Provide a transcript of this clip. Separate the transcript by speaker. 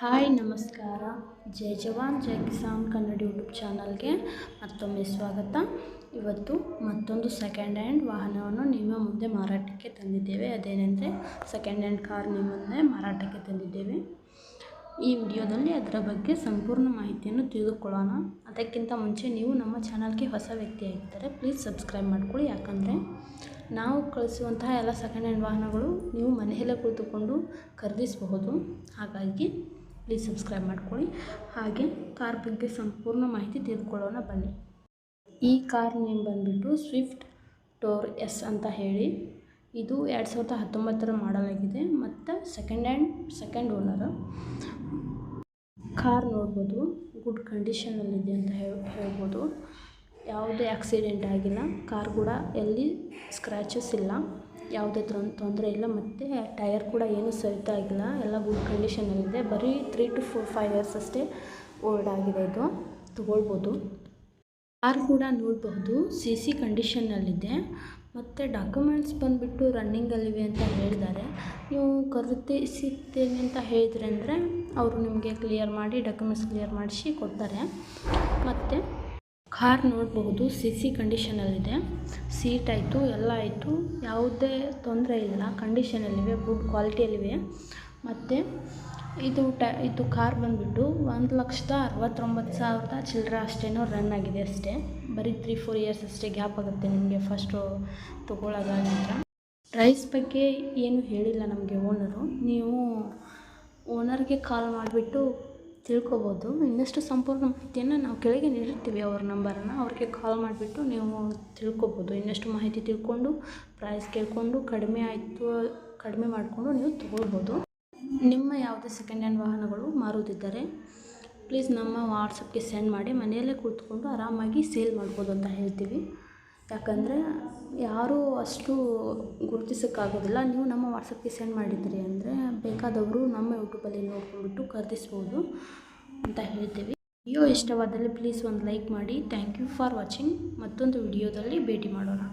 Speaker 1: Hi, ನಮಸ್ಕಾರ. ಜೈ ಜವಾನ್, ಜೈ Kisan Kannada YouTube ಚಾನಲ್ಗೆ ಮತ್ತೊಮ್ಮೆ ಸ್ವಾಗತ. ಇವತ್ತು ಮತ್ತೊಂದು ಸೆಕೆಂಡ್ ಹ್ಯಾಂಡ್ ವಾಹನವನ್ನು ನಿಮ್ಮ ಮುಂದೆ ಮಾರಾಟಕ್ಕೆ ತಂದಿದ್ದೇವೆ. ಅದೇನೆಂದರೆ ಸೆಕೆಂಡ್ ಹ್ಯಾಂಡ್ ಕಾರ್ ನಿಮ್ಮ ಮುಂದೆ ಮಾರಾಟಕ್ಕೆ ತಂದಿದ್ದೇವೆ. ಈ ವಿಡಿಯೋದಲ್ಲಿ ಅದರ ಬಗ್ಗೆ ಸಂಪೂರ್ಣ ಮಾಹಿತಿಯನ್ನು ತಿಳಿದುಕೊಳ್ಳೋಣ. ಅದಕ್ಕಿಂತ ಮುಂಚೆ ನೀವು ನಮ್ಮ ಚಾನಲ್ಗೆ ಹೊಸ ವ್ಯಕ್ತಿಯಾಗಿದ್ದರೆ ಪ್ಲೀಸ್ ಸಬ್ಸ್ಕ್ರೈಬ್ ಮಾಡ್ಕೊಳ್ಳಿ. ಯಾಕಂದರೆ ನಾವು ಕಳಿಸುವಂತಹ ಎಲ್ಲ ಸೆಕೆಂಡ್ ಹ್ಯಾಂಡ್ ವಾಹನಗಳು ನೀವು ಮನೆಯಲ್ಲೇ ಕುಳಿತುಕೊಂಡು ಖರೀದಿಸಬಹುದು. ಹಾಗಾಗಿ ಪ್ಲೀಸ್ ಸಬ್ಸ್ಕ್ರೈಬ್ ಮಾಡ್ಕೊಳ್ಳಿ. ಹಾಗೆ ಕಾರ್ ಬಗ್ಗೆ ಸಂಪೂರ್ಣ ಮಾಹಿತಿ ತಿಳ್ಕೊಳ್ಳೋಣ ಬನ್ನಿ. ಈ ಕಾರ್ ನೇಮ್ ಬಂದುಬಿಟ್ಟು ಸ್ವಿಫ್ಟ್ ಟೋರ್ ಎಸ್ ಅಂತ ಹೇಳಿ. ಇದು ಎರಡು ಸಾವಿರದ ಹತ್ತೊಂಬತ್ತರ ಮಾಡಲಾಗಿದೆ ಮತ್ತು second hand second owner car ನೋಡ್ಬೋದು ಗುಡ್ ಕಂಡೀಷನಲ್ಲಿದೆ ಅಂತ ಹೇಳಿ ಹೇಳ್ಬೋದು. ಯಾವುದೇ ಆಕ್ಸಿಡೆಂಟ್ ಆಗಿಲ್ಲ. ಕಾರ್ ಕೂಡ ಎಲ್ಲಿ ಸ್ಕ್ರ್ಯಾಚಸ್ ಇಲ್ಲ. ಯಾವುದೇ ತೊಂದರೆ ಇಲ್ಲ. ಮತ್ತು ಟಯರ್ ಕೂಡ ಏನೂ ಸರಿತಾ ಇಲ್ಲ. ಎಲ್ಲ ಗುಡ್ ಕಂಡೀಷನಲ್ಲಿದೆ ಬರೀ three to four five years ಅಷ್ಟೇ ಓಲ್ಡ್ ಆಗಿದೆ ಇದು. ತೊಗೊಳ್ಬೋದು. ಕಾರ್ ಕೂಡ ನೋಡಬಹುದು. ಸಿ ಸಿ ಕಂಡೀಷನ್ನಲ್ಲಿದೆ ಮತ್ತು ಡಾಕ್ಯುಮೆಂಟ್ಸ್ ಬಂದುಬಿಟ್ಟು ರನ್ನಿಂಗಲ್ಲಿವೆ ಅಂತ ಹೇಳಿದ್ದಾರೆ ನೀವು ಖರೀದಿಸಿದ್ದೇನೆ ಅಂತ ಹೇಳಿದ್ರಿ ಅಂದರೆ ಅವರು ನಿಮಗೆ ಕ್ಲಿಯರ್ ಮಾಡಿ ಡಾಕ್ಯುಮೆಂಟ್ಸ್ ಕ್ಲಿಯರ್ ಮಾಡಿಸಿ ಕೊಡ್ತಾರೆ. ಮತ್ತು ಕಾರ್ ನೋಡಬಹುದು ಸಿ ಸಿ ಕಂಡೀಷನಲ್ಲಿದೆ ಸೀಟ್ ಆಯಿತು, ಎಲ್ಲ ಆಯಿತು. ಯಾವುದೇ ತೊಂದರೆ ಇಲ್ಲ. ಕಂಡೀಷನಲ್ಲಿವೆ ಗುಡ್ ಕ್ವಾಲಿಟಿಯಲ್ಲಿವೆ ಮತ್ತು ಇದು ಟ, ಇದು ಕಾರ್ ಬಂದುಬಿಟ್ಟು ಒಂದು ಲಕ್ಷದ ಅರವತ್ತೊಂಬತ್ತು ಸಾವಿರದ ಚಿಲ್ಲರೆ ಅಷ್ಟೇನೋ ರನ್ ಆಗಿದೆ ಅಷ್ಟೇ. ಬರೀ ತ್ರೀ ಫೋರ್ ಇಯರ್ಸ್ ಅಷ್ಟೇ ಗ್ಯಾಪ್ ಆಗುತ್ತೆ ನಿಮಗೆ ಫಸ್ಟು ತೊಗೊಳ್ಳೋದಾಗಿಂತ ಪ್ರೈಸ್ ಬಗ್ಗೆ ಏನು ಹೇಳಿಲ್ಲ ನಮಗೆ ಓನರು ನೀವು ಓನರ್ಗೆ ಕಾಲ್ ಮಾಡಿಬಿಟ್ಟು ತಿಳ್ಕೊಬೋದು. ಇನ್ನಷ್ಟು ಸಂಪೂರ್ಣ ಮಾಹಿತಿಯನ್ನು ನಾವು ಕೆಳಗೆ ನೀಡಿರ್ತೀವಿ ಅವ್ರ ನಂಬರನ್ನು. ಅವ್ರಿಗೆ ಕಾಲ್ ಮಾಡಿಬಿಟ್ಟು ನೀವು ತಿಳ್ಕೊಬೋದು. ಇನ್ನಷ್ಟು ಮಾಹಿತಿ ತಿಳ್ಕೊಂಡು ಪ್ರೈಸ್ ಕೇಳಿಕೊಂಡು, ಕಡಿಮೆ ಆಯಿತು, ಕಡಿಮೆ ಮಾಡಿಕೊಂಡು ನೀವು ತೊಗೊಳ್ಬೋದು. ನಿಮ್ಮ ಯಾವುದೇ ಸೆಕೆಂಡ್ ಹ್ಯಾಂಡ್ ವಾಹನಗಳು ಮಾರುವುದಿದ್ದರೆ ಪ್ಲೀಸ್ ನಮ್ಮ ವಾಟ್ಸಪ್ಗೆ ಸೆಂಡ್ ಮಾಡಿ. ಮನೆಯಲ್ಲೇ ಕೂತ್ಕೊಂಡು ಆರಾಮಾಗಿ ಸೇಲ್ ಮಾಡ್ಬೋದು ಅಂತ ಹೇಳ್ತೀವಿ. ಯಾಕಂದರೆ ಯಾರೂ ಅಷ್ಟು ಗುರುತಿಸೋಕ್ಕಾಗೋದಿಲ್ಲ. ನೀವು ನಮ್ಮ ವಾಟ್ಸಪ್ಗೆ ಸೆಂಡ್ ಮಾಡಿದ್ರಿ ಅಂದರೆ ಬೇಕಾದವರು ನಮ್ಮ ಯೂಟ್ಯೂಬಲ್ಲಿ ನೋಡ್ಕೊಂಡ್ಬಿಟ್ಟು ಖರೀದಿಸ್ಬೋದು ಅಂತ ಹೇಳ್ತೀವಿ. ವಿಡಿಯೋ ಇಷ್ಟವಾದಲ್ಲಿ ಪ್ಲೀಸ್ ಒಂದು ಲೈಕ್ ಮಾಡಿ. Thank you for watching. ಮತ್ತೊಂದು ವಿಡಿಯೋದಲ್ಲಿ ಭೇಟಿ ಮಾಡೋಣ.